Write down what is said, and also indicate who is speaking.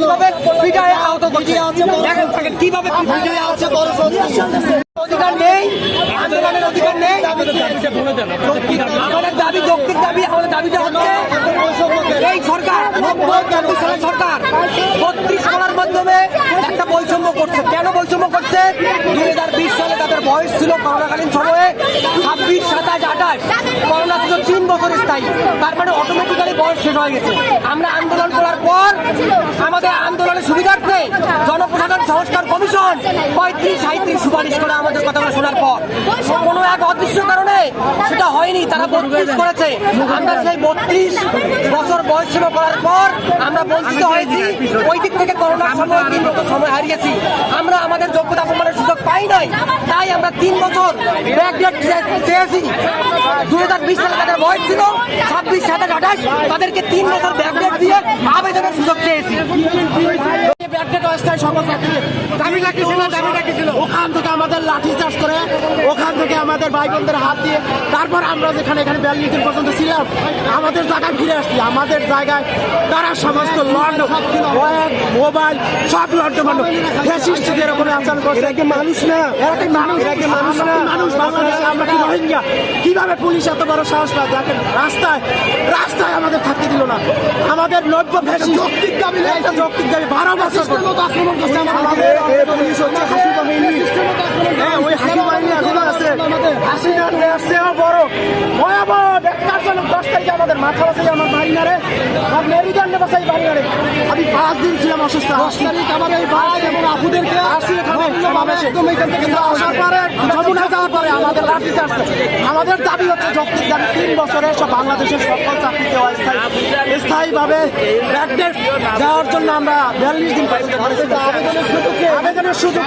Speaker 1: কীভাবে পিটায় আহত করছে? দেখেন দেখেন কীভাবে পিটায় আহত অধিকার নেই আন্দোলনের অধিকার নেই। আমাদের দাবি যৌক্তিক দাবি আমাদের দাবিটা হচ্ছে এই সরকার চব্বিশ সালের সরকার বত্রিশ সালের মাধ্যমে একটা বৈষম্য করছে। কেন বৈষম্য করছে? দুই হাজার বিশ সালে তাদের বয়স ছিল করোনাকালীন সময়ে ছাব্বিশ সাতাশ আঠাশ। করোনা ছিল তিন বছর স্থায়ী। তার মানে অটোমেটিক্যালি বয়স শেষ হয়ে গেছে। আমরা আন্দোলন করার পর আমাদের আন্দোলনের সুবিধার্থে জনপ্রশাসন সংস্কার কমিশন পঁয়ত্রিশ সাঁত্রিশ সুপারিশ করে আমাদের কথাগুলো শোনার পর। কোনো এক অদৃশ্য কারণে সেটা হয়নি, তারা বত্রিশ করেছে। আমরা সেই বত্রিশ বছর বয়স করার পর আমরা বঞ্চিত হয়েছি। ওই দিক থেকে করোনার সময় তিন বছর সময় হারিয়েছি। আমরা আমাদের যোগ্যতা প্রমাণের সুযোগ পাই নাই। তাই আমরা তিন বছর ব্যাকডেট চেয়েছি। দু হাজার বিশ সালে তাদের বয়স ছিল, ছাব্বিশ, সাতাশ, আঠাশ। তাদেরকে তিন বছর আবেদনের সুযোগ চেয়েছি
Speaker 2: ওখান থেকে আমাদের লাঠি চার্জ করে ওখান থেকে আমাদের ভাই বোনদের হাত দিয়ে তারপর আমরা যেখানে এখানে বিয়াল্লিশ পর্যন্ত ছিলাম আমাদের জায়গায় ফিরে আসছি। আমাদের জায়গায় তারা সমস্ত লন্ড মোবাইল সব লন্ড মান্ড ফ্যাসিস্টদের ওপরে আচরণ করছে এরা মানুষ না? এরা কি মানুষ? এরা কি মানুষ না? মানুষ? বাংলাদেশে আমরা কি রোহিঙ্গা? কীভাবে পুলিশ এত বড় সাহস পায়? দেখেন রাস্তায় রাস্তায় আমাদের দিল না। আমাদের নব্য ফ্যাসিস্ট যৌক্তিক দাবি যৌক্তিক দাবি বারো বছর আক্রমণ করছে আমাদের পুলিশ হচ্ছে হাসি বাহিনী হ্যাঁ ওই হাসি বাহিনী এখনও আছে বড়। ভয়াবহ দশ তারিখে আমাদের মাথা বাসাই আমার বাড়ি নারে আর মেরুদণ্ডে বাসাই বাড়ি আমি পাঁচ দিন ছিলাম অসুস্থ। দশ তারিখ আমার এই ভাই এবং আপুদেরকে আসি এখানে একদম এইখান থেকে আসার পরে যমুনা যাওয়ার পরে আমাদের লাঠি আমাদের দাবি হচ্ছে যৌক্তিক দাবি তিন বছরে সব বাংলাদেশের সকল চাকরিতে অস্থায়ী স্থায়ীভাবে ব্যাকডেট দেওয়ার জন্য আমরা বিয়াল্লিশ দিন আবেদনের সুযোগ আবেদনের সুযোগ